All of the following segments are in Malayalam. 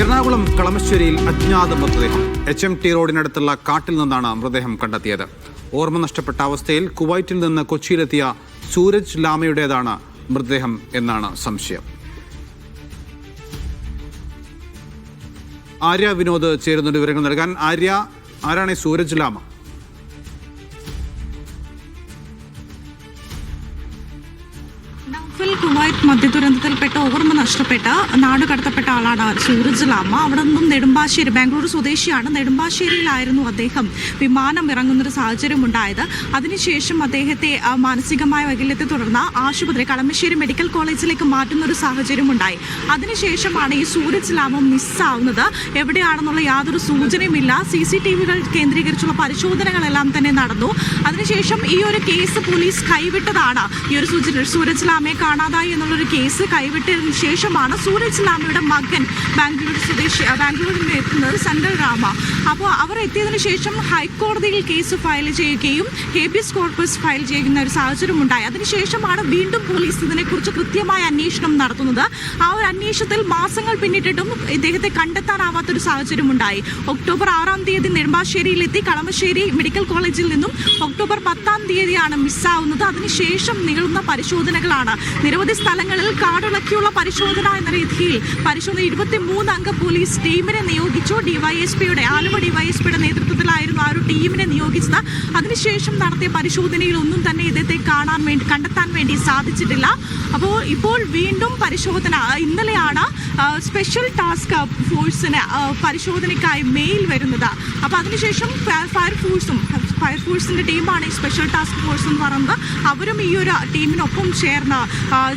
എറണാകുളം കളമശ്ശേരിയിൽ അജ്ഞാത മൃതദേഹം. എച്ച് എം ടി റോഡിനടുത്തുള്ള കാട്ടിൽ നിന്നാണ് മൃതദേഹം കണ്ടെത്തിയത്. ഓർമ്മ നഷ്ടപ്പെട്ട അവസ്ഥയിൽ കുവൈറ്റിൽ നിന്ന് കൊച്ചിയിലെത്തിയ സൂരജ് ലാമയുടേതാണ് മൃതദേഹം എന്നാണ് സംശയം. ആര്യ വിനോദ് ചേരുന്നുണ്ട് വിവരങ്ങൾ നൽകാൻ. ആര്യ ആരാണ് സൂരജ് ലാമ? നൗഫൽ മധ്യ മദ്യദുരന്തത്തിൽപ്പെട്ട ഓർമ്മ നഷ്ടപ്പെട്ട നാട് കടത്തപ്പെട്ട ആളാണ് സൂരജ് ലാമ അവിടെ നിന്നും നെടുമ്പാശ്ശേരി ബാംഗ്ലൂർ സ്വദേശിയാണ്. നെടുമ്പാശ്ശേരിയിലായിരുന്നു അദ്ദേഹം വിമാനം ഇറങ്ങുന്നൊരു സാഹചര്യം ഉണ്ടായത് അതിനുശേഷം അദ്ദേഹത്തെ മാനസികമായ വൈകല്യത്തെ തുടർന്ന് ആശുപത്രി കളമശ്ശേരി മെഡിക്കൽ കോളേജിലേക്ക് മാറ്റുന്ന ഒരു സാഹചര്യം ഉണ്ടായി അതിനുശേഷമാണ് ഈ സൂരജ് ലാമ മിസ്സാവുന്നത്. എവിടെയാണെന്നുള്ള യാതൊരു സൂചനയുമില്ല. സി സി ടി വികൾ കേന്ദ്രീകരിച്ചുള്ള പരിശോധനകളെല്ലാം തന്നെ നടന്നു. അതിനുശേഷം ഈ ഒരു കേസ് പോലീസ് കൈവിട്ടതാണ്. ഈ ഒരു സൂചന സൂരജ് ലാമയെ കാണാതായി എന്നുള്ളൊരു കേസ് കൈവിട്ടതിന് ശേഷമാണ് സൂരജ് ലാമയുടെ മകൻ ബാംഗ്ലൂർ സ്വദേശി ബാംഗ്ലൂരിൽ നിന്ന് എത്തുന്നത് സെൻട്രൽ രാമ. അപ്പോൾ അവർ എത്തിയതിനു ശേഷം ഹൈക്കോടതിയിൽ കേസ് ഫയൽ ചെയ്യുകയും ഹേബിയസ് കോർപ്പസ് ഫയൽ ചെയ്യുന്ന ഒരു സാഹചര്യം ഉണ്ടായി അതിനുശേഷമാണ് വീണ്ടും പോലീസ് ഇതിനെക്കുറിച്ച് കൃത്യമായ അന്വേഷണം നടത്തുന്നത്. ആ ഒരു അന്വേഷണത്തിൽ മാസങ്ങൾ പിന്നിട്ടിട്ടും ഇദ്ദേഹത്തെ കണ്ടെത്താനാവാത്തൊരു സാഹചര്യം ഉണ്ടായി ഒക്ടോബർ ആറാം തീയതി നെടുമ്പാശ്ശേരിയിലെത്തി കളമശ്ശേരി മെഡിക്കൽ കോളേജിൽ നിന്നും ഒക്ടോബർ പത്താം തീയതിയാണ് മിസ്സാവുന്നത്. അതിനുശേഷം നീളുന്ന പരിശോധനകളാണ് നിരവധി സ്ഥലങ്ങളിൽ കാടിളക്കിയുള്ള പരിശോധന എന്ന രീതിയിൽ പരിശോധന ഇരുപത്തിമൂന്ന് അംഗ പോലീസ് ടീമിനെ നിയോഗിച്ചു. ഡിവൈഎസ്പിയുടെ ആലുവ ഡിവൈഎസ്പിയുടെ നേതൃത്വത്തിലായിരുന്നു ആ ഒരു ടീമിനെ നിയോഗിച്ചത്. അതിനുശേഷം നടത്തിയ പരിശോധനയിൽ ഒന്നും തന്നെ ഇദ്ദേഹത്തെ കാണാൻ വേണ്ടി കണ്ടെത്താൻ വേണ്ടി സാധിച്ചിട്ടില്ല. അപ്പോൾ ഇപ്പോൾ വീണ്ടും പരിശോധന ഇന്നലെയാണ് സ്പെഷ്യൽ ടാസ്ക് ഫോഴ്സിന് പരിശോധനയ്ക്കായി മെയിൽ വരുന്നത്. അപ്പോൾ അതിനുശേഷം ഫയർഫോഴ്സും ഫയർഫോഴ്സിന്റെ ടീമാണ് ഈ സ്പെഷ്യൽ ടാസ്ക് ഫോഴ്സ് എന്ന് പറയുന്നത്. അവരും ഈ ഒരു ടീമിനൊപ്പം ചേർന്ന്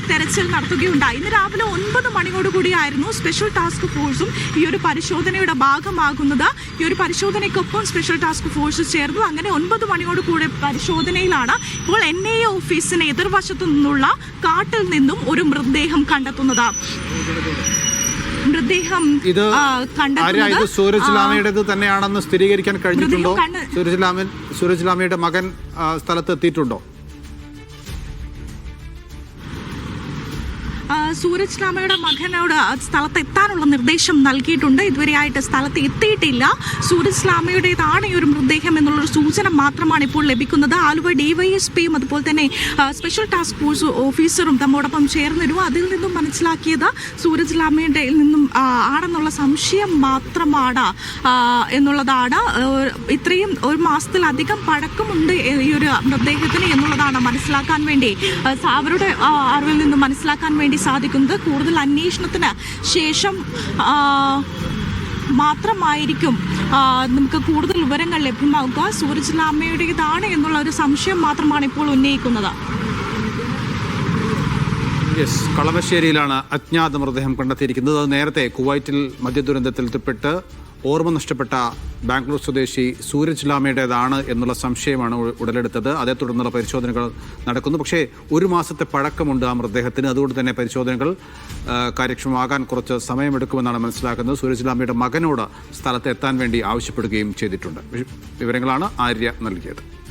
തെരച്ചിൽ നടത്തുകയുണ്ടായി. ഇന്ന് രാവിലെ ഒൻപത് മണിയോടുകൂടിയായിരുന്നു സ്പെഷ്യൽ ടാസ്ക് ഫോഴ്സും ഈ ഒരു പരിശോധനയുടെ ഭാഗമാകുന്നത്. ഈ ഒരു പരിശോധനയ്ക്കൊപ്പം സ്പെഷ്യൽ ടാസ്ക് ഫോഴ്സ് ചേർന്നു അങ്ങനെ ഒൻപത് മണിയോട് കൂടെ പരിശോധനയിലാണ് ഇപ്പോൾ എൻ ഐ എ ഓഫീസിന് എതിർവശത്തു നിന്നുള്ള കാട്ടിൽ നിന്നും ഒരു മൃതദേഹം കണ്ടെത്തുന്നത്. മൃതദേഹം ഇത് സൂരജ് ലാമയുടേത് തന്നെയാണെന്ന് സ്ഥിരീകരിക്കാൻ കഴിഞ്ഞിട്ടുണ്ടോ? സൂരജ് ലാമൻ സൂരജ് ലാമയുടെ മകൻ സ്ഥലത്ത് എത്തിയിട്ടുണ്ടോ? സൂരജ് ലാമയുടെ മകനോട് സ്ഥലത്ത് എത്താനുള്ള നിർദ്ദേശം നൽകിയിട്ടുണ്ട്. ഇതുവരെയായിട്ട് സ്ഥലത്ത് എത്തിയിട്ടില്ല. സൂരജ് ലാമയുടേതാണ് ഈ ഒരു മൃതദേഹം എന്നുള്ളൊരു സൂചന മാത്രമാണ് ഇപ്പോൾ ലഭിക്കുന്നത്. ആലുവ ഡിവൈഎസ്പിയും അതുപോലെ തന്നെ സ്പെഷ്യൽ ടാസ്ക് ഫോഴ്സ് ഓഫീസറും തമ്മോടൊപ്പം ചേർന്നിരുന്നു. അതിൽ നിന്നും മനസ്സിലാക്കിയത് സൂരജ് ലാമയുടെ നിന്നും ആണെന്നുള്ള സംശയം മാത്രമാണ് എന്നുള്ളതാണ്. ഇത്രയും ഒരു മാസത്തിലധികം പഴക്കമുണ്ട് ഈ ഒരു മൃതദേഹത്തിന് എന്നുള്ളതാണ് മനസ്സിലാക്കാൻ വേണ്ടി അവരുടെ അറിവിൽ നിന്നും മനസ്സിലാക്കാൻ വേണ്ടി സാധിക്കുന്നത് കൂടുതൽ അന്വേഷണത്തിന് ശേഷം മാത്രമായിരിക്കും നമുക്ക് കൂടുതൽ വിവരങ്ങൾ ലഭ്യമാവുക. സൂരജ് ലാമയുടേതാണ് എന്നുള്ള ഒരു സംശയം മാത്രമാണ് ഇപ്പോൾ ഉന്നയിക്കുന്നത്. യെസ് കളമശ്ശേരിയിലാണ് അജ്ഞാത മൃതദേഹം കണ്ടെത്തിയിരിക്കുന്നത് നേരത്തെ കുവൈറ്റിൽ മദ്യദുരന്തത്തിൽപ്പെട്ട് ഓർമ്മ നഷ്ടപ്പെട്ട ബാംഗ്ലൂർ സ്വദേശി സൂരജ് ലാമയുടേതാണ് എന്നുള്ള സംശയമാണ് ഉടലെടുത്തത്. അതേ തുടർന്നുള്ള പരിശോധനകൾ നടക്കുന്നു. പക്ഷേ ഒരു മാസത്തെ പഴക്കമുണ്ട് ആ മൃതദേഹത്തിന്. അതുകൊണ്ട് തന്നെ പരിശോധനകൾ കാര്യക്ഷമമാകാൻ കുറച്ച് സമയമെടുക്കുമെന്നാണ് മനസ്സിലാക്കുന്നത്. സൂരജ് ലാമയുടെ മകനോട് സ്ഥലത്ത് എത്താൻ വേണ്ടി ആവശ്യപ്പെടുകയും ചെയ്തിട്ടുണ്ട്. വിവരങ്ങളാണ് ആര്യ നൽകിയത്.